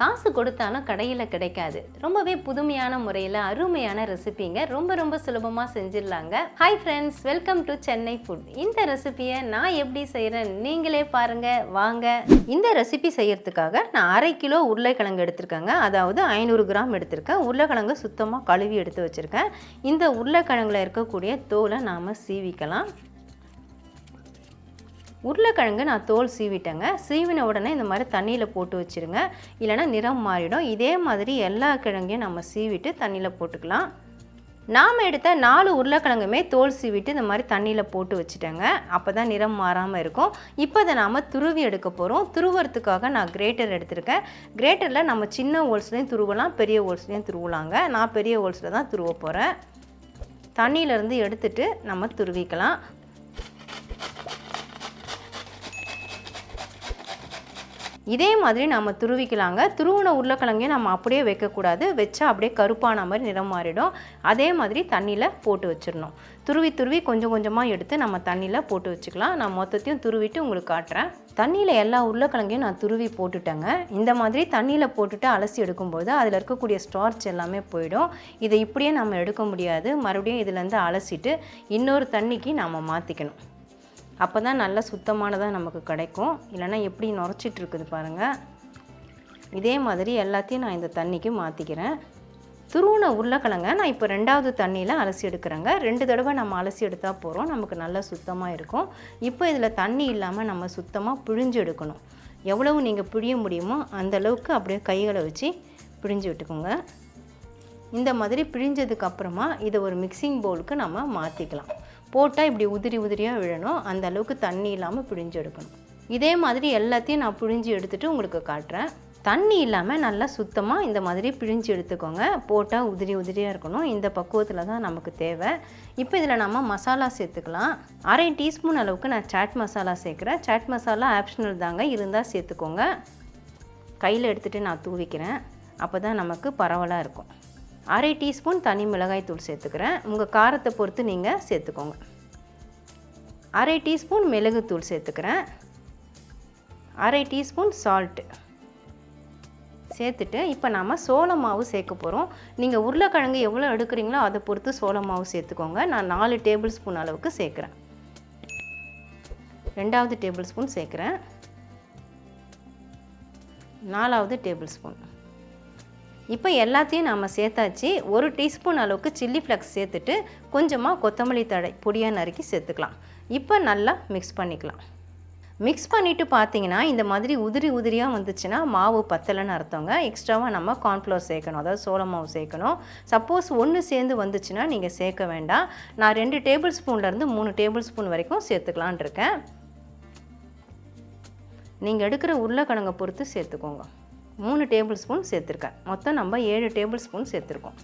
காசு கொடுத்தாலும் கடையில் கிடைக்காது. ரொம்பவே புதுமையான முறையில் அருமையான ரெசிபிங்க. ரொம்ப ரொம்ப சுலபமாக செஞ்சிடலாங்க. Hi friends welcome to Chennai food இந்த ரெசிபியை நான் எப்படி செய்கிறேன் நீங்களே பாருங்க. வாங்க. இந்த ரெசிபி செய்யறதுக்காக நான் அரை கிலோ உருளைக்கிழங்கு எடுத்திருக்கேங்க. அதாவது ஐநூறு கிராம் எடுத்திருக்கேன். உருளைக்கிழங்கு சுத்தமாக கழுவி எடுத்து வச்சுருக்கேன். இந்த உருளைக்கிழங்குல இருக்கக்கூடிய தோலை நாம் சீவிக்கலாம். உருளைக்கிழங்கு நான் தோல் சீவிட்டேங்க. சீவின உடனே இந்த மாதிரி தண்ணியில் போட்டு வச்சுருங்க. இல்லைன்னா நிறம் மாறிடும். இதே மாதிரி எல்லா கிழங்கையும் நம்ம சீவிட்டு தண்ணியில் போட்டுக்கலாம். நாம் எடுத்த நாலு உருளைக்கிழங்குமே தோல் சீவிட்டு இந்த மாதிரி தண்ணியில் போட்டு வச்சுட்டேங்க. அப்போ தான் நிறம் மாறாமல் இருக்கும். இப்போ இதை நாம் துருவி எடுக்க போகிறோம் துருவுறதுக்காக நான் கிரேட்டர் எடுத்திருக்கேன். கிரேட்டரில் நம்ம சின்ன ஹோல்ஸ்லேயும் துருவலாம் பெரிய ஹோல்ஸ்லேயும் துருவலாங்க. நான் பெரிய ஹோல்ஸில் தான் துருவ போகிறேன் தண்ணியிலேருந்து எடுத்துட்டு நம்ம துருவிக்கலாம். இதே மாதிரி நம்ம துருவிக்கலாங்க. துருவின உருளைக்கிழங்கையும் நம்ம அப்படியே வைக்கக்கூடாது. வச்சா அப்படியே கருப்பான மாதிரி நிறம் மாறிடும். அதே மாதிரி தண்ணியில் போட்டு வச்சிடணும். துருவி துருவி கொஞ்சம் கொஞ்சமாக எடுத்து நம்ம தண்ணியில் போட்டு வச்சுக்கலாம். நான் மொத்தத்தையும் துருவிட்டு உங்களுக்கு காட்டுறேன். தண்ணியில் எல்லா உருளைக்கிழங்கையும் நான் துருவி போட்டுட்டேங்க. இந்த மாதிரி தண்ணியில் போட்டுட்டு அலசி எடுக்கும்போது அதில் இருக்கக்கூடிய ஸ்டார்ச் எல்லாமே போயிடும். இதை இப்படியே நம்ம எடுக்க முடியாது. மறுபடியும் இதுலேருந்து அலசிட்டு இன்னொரு தண்ணிக்கு நாம் மாற்றிக்கணும் அப்போ தான் நல்ல சுத்தமானதாக நமக்கு கிடைக்கும். இல்லைன்னா எப்படி நுரைச்சிட்டு இருக்குது பாருங்கள் இதே மாதிரி எல்லாத்தையும் நான் இந்த தண்ணிக்கு மாற்றிக்கிறேன் துருவன உருளைக்கிழங்க நான் இப்போ ரெண்டாவது தண்ணியில் அலசி எடுக்கிறேங்க. ரெண்டு தடவை நம்ம அலசி எடுத்தால் போகிறோம் நமக்கு நல்லா சுத்தமாக இருக்கும். இப்போ இதில் தண்ணி இல்லாமல் நம்ம சுத்தமாக பிழிஞ்சு எடுக்கணும். எவ்வளவு நீங்கள் பிழிய முடியுமோ அந்த அளவுக்கு அப்படியே கைகளை வச்சு பிழிஞ்சு விட்டுக்கோங்க. இந்த மாதிரி பிழிஞ்சதுக்கு அப்புறமா இதை ஒரு மிக்சிங் பவுலுக்கு நம்ம மாற்றிக்கலாம் போட்டால் இப்படி உதிரி உதிரியாக விழணும். அந்த அளவுக்கு தண்ணி இல்லாமல் பிழிஞ்சு எடுக்கணும். இதே மாதிரி எல்லாத்தையும் நான் பிழிஞ்சு எடுத்துகிட்டு உங்களுக்கு காட்டுறேன். தண்ணி இல்லாமல் நல்லா சுத்தமாக இந்த மாதிரி பிழிஞ்சு எடுத்துக்கோங்க. போட்டால் உதிரி உதிரியாக இருக்கணும். இந்த பக்குவத்தில் தான் நமக்கு தேவை. இப்போ இதில் நம்ம மசாலா சேர்த்துக்கலாம். அரை டீஸ்பூன் அளவுக்கு நான் சாட் மசாலா சேர்க்குறேன். சாட் மசாலா ஆப்ஷனல் தாங்க. இருந்தால் சேர்த்துக்கோங்க. கையில் எடுத்துகிட்டு நான் தூவிக்கிறேன். அப்போ தான் நமக்கு பரவலாக இருக்கும். அரை டீஸ்பூன் தனி மிளகாய் தூள் சேர்த்துக்கிறேன். உங்கள் காரத்தை பொறுத்து நீங்கள் சேர்த்துக்கோங்க. அரை டீஸ்பூன் மிளகுத்தூள் சேர்த்துக்கிறேன். அரை டீஸ்பூன் சால்ட்டு சேர்த்துட்டு இப்போ நாம் சோள மாவு சேர்க்க போகிறோம் நீங்கள் உருளைக்கிழங்கு எவ்வளோ எடுக்கிறீங்களோ அதை பொறுத்து சோள மாவு சேர்த்துக்கோங்க. நான் நாலு டேபிள் ஸ்பூன் அளவுக்கு சேர்க்குறேன். ரெண்டாவது டேபிள் ஸ்பூன் சேர்க்குறேன். நாலாவது டேபிள் ஸ்பூன் இப்போ எல்லாத்தையும் நாம் சேர்த்தாச்சு. ஒரு டீஸ்பூன் அளவுக்கு சில்லி ஃப்ளக்ஸ் சேர்த்துட்டு கொஞ்சமாக கொத்தமல்லி தழை பொடியாக நறுக்கி சேர்த்துக்கலாம். இப்போ நல்லா மிக்ஸ் பண்ணிக்கலாம். மிக்ஸ் பண்ணிவிட்டு பார்த்தீங்கன்னா இந்த மாதிரி உதிரி உதிரியாக வந்துச்சுன்னா மாவு பத்தலைன்னு அர்த்தங்க. எக்ஸ்ட்ராவாக நம்ம கார்ன்ஃப்ளவர் சேர்க்கணும். அதாவது சோள மாவு சேர்க்கணும். சப்போஸ் ஒன்று சேர்ந்து வந்துச்சுன்னா நீங்கள் சேர்க்க வேண்டாம். நான் ரெண்டு டேபிள் ஸ்பூன்லேருந்து மூணு டேபிள் ஸ்பூன் வரைக்கும் சேர்த்துக்கலான் இருக்கேன். நீங்கள் எடுக்கிற உருளைக்கிழங்கை பொறுத்து சேர்த்துக்கோங்க. மூணு டேபிள் ஸ்பூன் சேர்த்துருக்கேன். மொத்தம் நம்ம ஏழு டேபிள் ஸ்பூன் சேர்த்துருக்கோம்.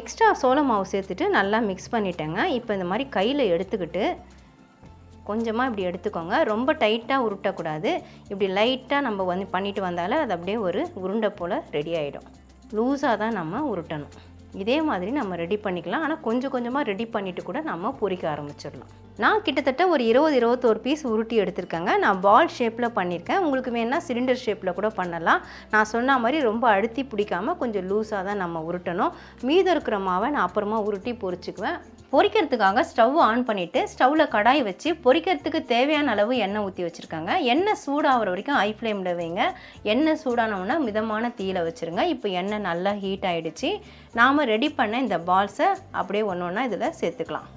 எக்ஸ்ட்ரா சோள மாவு சேர்த்துட்டு நல்லா மிக்ஸ் பண்ணிட்டேங்க. இப்போ இந்த மாதிரி கையில் எடுத்துக்கிட்டு கொஞ்சமாக இப்படி எடுத்துக்கோங்க. ரொம்ப டைட்டாக உருட்டக்கூடாது. இப்படி லைட்டாக நம்ம வந்து பண்ணிட்டு வந்தாலே அது அப்படியே ஒரு உருண்டை போல் ரெடி ஆகிடும் லூஸாக தான் நம்ம உருட்டணும். இதே மாதிரி நம்ம ரெடி பண்ணிக்கலாம். ஆனால் கொஞ்சம் கொஞ்சமாக ரெடி பண்ணிவிட்டு கூட நம்ம பொறிக்க ஆரம்பிச்சிடலாம். நான் கிட்டத்தட்ட ஒரு இருபது இருபத்தோரு பீஸ் உருட்டி எடுத்திருக்கேங்க. நான் பால் ஷேப்பில் பண்ணியிருக்கேன் உங்களுக்கு வேணால் சிலிண்டர் ஷேப்பில் கூட பண்ணலாம். நான் சொன்ன மாதிரி ரொம்ப அழுத்தி பிடிக்காமல் கொஞ்சம் லூஸாக தான் நம்ம உருட்டணும். மீதம் இருக்கிற மாவை நான் அப்புறமா உருட்டி பொறிச்சிக்குவேன். பொறிக்கிறதுக்காக ஸ்டவ் ஆன் பண்ணிவிட்டு ஸ்டவ்வில் கடாய் வச்சு பொறிக்கிறதுக்கு தேவையான அளவு எண்ணெய் ஊற்றி வச்சுருக்காங்க. எண்ணெய் சூடாகிற வரைக்கும் ஹை ஃப்ளேமில் வைங்க. எண்ணெய் சூடானவுன்னா மிதமான தீயில் வச்சுருங்க. இப்போ எண்ணெய் நல்லா ஹீட் ஆகிடுச்சு நாம் ரெடி பண்ண இந்த பால்ஸை அப்படியே ஒன்று ஒன்றா இதில் சேர்த்துக்கலாம்.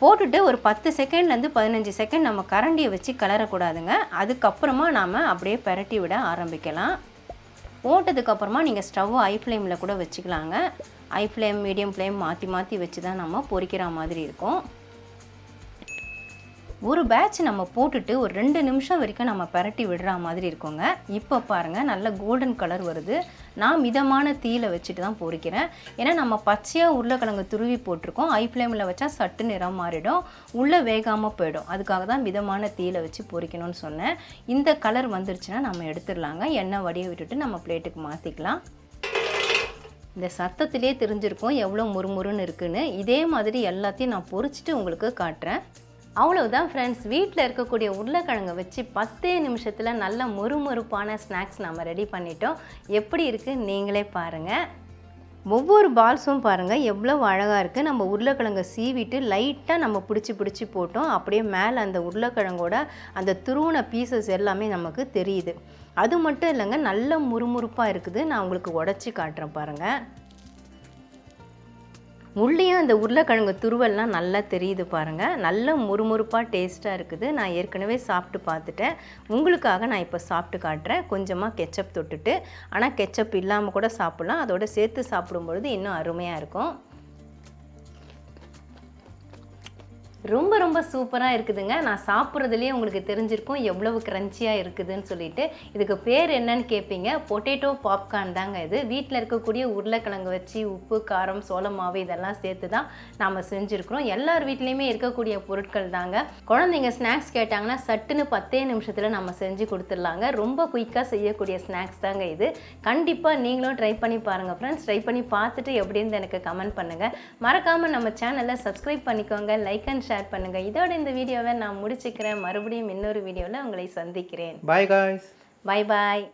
போட்டுட்டு ஒரு பத்து செகண்ட்லேருந்து பதினஞ்சு செகண்ட் நம்ம கரண்டியை வச்சு கிளறக்கூடாதுங்க. அதுக்கப்புறமா நாம் அப்படியே பெரட்டி விட ஆரம்பிக்கலாம். போட்டதுக்கப்புறமா நீங்கள் ஸ்டவ் ஐ ஃப்ளேமில் கூட வச்சுக்கலாங்க. ஐ ஃப்ளேம் மீடியம் ஃப்ளேம் மாற்றி மாற்றி வச்சு தான் நம்ம பொறிக்கிற மாதிரி இருக்கும். ஒரு பேட்ச் நம்ம போட்டுட்டு ஒரு ரெண்டு நிமிஷம் வரைக்கும் நம்ம பரட்டி விடுற மாதிரி இருக்குங்க. இப்போ பாருங்கள் நல்ல கோல்டன் கலர் வருது. நான் மிதமான தீயில் வச்சுட்டு தான் பொறிக்கிறேன். ஏன்னா நம்ம பச்சையாக உருளைக்கிழங்கு துருவி போட்டிருக்கோம். ஐ ஃப்ளேமில் வச்சா சட்டு நிறம் மாறிடும். உள்ளே வேகாமல் போயிடும். அதுக்காக தான் மிதமான தீயில் வச்சு பொறிக்கணும்னு சொன்னேன். இந்த கலர் வந்துருச்சுன்னா நம்ம எடுத்துடலாங்க. எண்ணெய் வடிய விட்டுட்டு நம்ம பிளேட்டுக்கு மாற்றிக்கலாம் இந்த சத்தத்திலே தெரிஞ்சிருக்கும் எவ்வளோ முறுமுறுன்னு இருக்குன்னு. இதே மாதிரி எல்லாத்தையும் நான் பொறிச்சிட்டு உங்களுக்கு காட்டுறேன். அவ்வளவுதான் ஃப்ரெண்ட்ஸ் வீட்டில் இருக்கக்கூடிய உருளைக்கிழங்கை வச்சு பத்தே நிமிஷத்தில் நல்ல மொறுமொறுப்பான ஸ்நாக்ஸ் நம்ம ரெடி பண்ணிட்டோம். எப்படி இருக்குது நீங்களே பாருங்கள் ஒவ்வொரு பால்ஸும் பாருங்கள் எவ்வளோ அழகாக இருக்குது நம்ம உருளைக்கிழங்கை சீவிட்டு லைட்டாக நம்ம பிடிச்சி பிடிச்சி போட்டோம். அப்படியே மேலே அந்த உருளைக்கிழங்கோட அந்த துருவன பீசஸ் எல்லாமே நமக்கு தெரியுது. அது மட்டும் இல்லைங்க நல்ல முறுமுறுப்பாக இருக்குது. நான் உங்களுக்கு உடச்சி காட்டுறேன் பாருங்கள் உள்ளேயும் அந்த உருளைக்கிழங்கு துருவல்லாம் நல்லா தெரியுது பாருங்கள் நல்ல முறுமுறுப்பாக டேஸ்ட்டாக இருக்குது. நான் ஏற்கனவே சாப்பிட்டு பார்த்துட்டேன். உங்களுக்காக நான் இப்போ சாப்பிட்டு காட்டுறேன். கொஞ்சமாக கெச்சப் தொட்டுட்டு ஆனால் கெச்சப் இல்லாமல் கூட சாப்பிட்லாம். அதோட சேர்த்து சாப்பிடும்பொழுது இன்னும் அருமையாக இருக்கும். ரொம்ப ரொம்ப சூப்பராக இருக்குதுங்க. நான் சாப்பிட்றதுலேயே உங்களுக்கு தெரிஞ்சிருக்கும் எவ்வளவு க்ரன்ச்சியாக இருக்குதுன்னு சொல்லிட்டு. இதுக்கு பேர் என்னன்னு கேட்பீங்க பொட்டேட்டோ பாப்கார்ன் தாங்க இது. வீட்டில் இருக்கக்கூடிய உருளைக்கிழங்கு வச்சு உப்பு காரம் சோளம் மாவு இதெல்லாம் சேர்த்து தான் நாம் செஞ்சுருக்கிறோம். எல்லார் வீட்லேயுமே இருக்கக்கூடிய பொருட்கள் தாங்க. குழந்தைங்க ஸ்நாக்ஸ் கேட்டாங்கன்னா சட்டுன்னு பத்தே நிமிஷத்தில் நம்ம செஞ்சு கொடுத்துடலாங்க. ரொம்ப குயிக்காக செய்யக்கூடிய ஸ்நாக்ஸ் தாங்க இது. கண்டிப்பாக நீங்களும் ட்ரை பண்ணி பாருங்கள் ஃப்ரெண்ட்ஸ் ட்ரை பண்ணி பார்த்துட்டு எப்படின்னு எனக்கு கமெண்ட் பண்ணுங்கள் மறக்காமல் நம்ம சேனலை சப்ஸ்கிரைப் பண்ணிக்கோங்க. லைக் அண்ட் ஷேர் பண்ணுங்கள் இதோட இந்த வீடியோவை நான் முடிச்சுக்கிறேன். மறுபடியும் இன்னொரு வீடியோவில் உங்களை சந்திக்கிறேன். Bye guys bye bye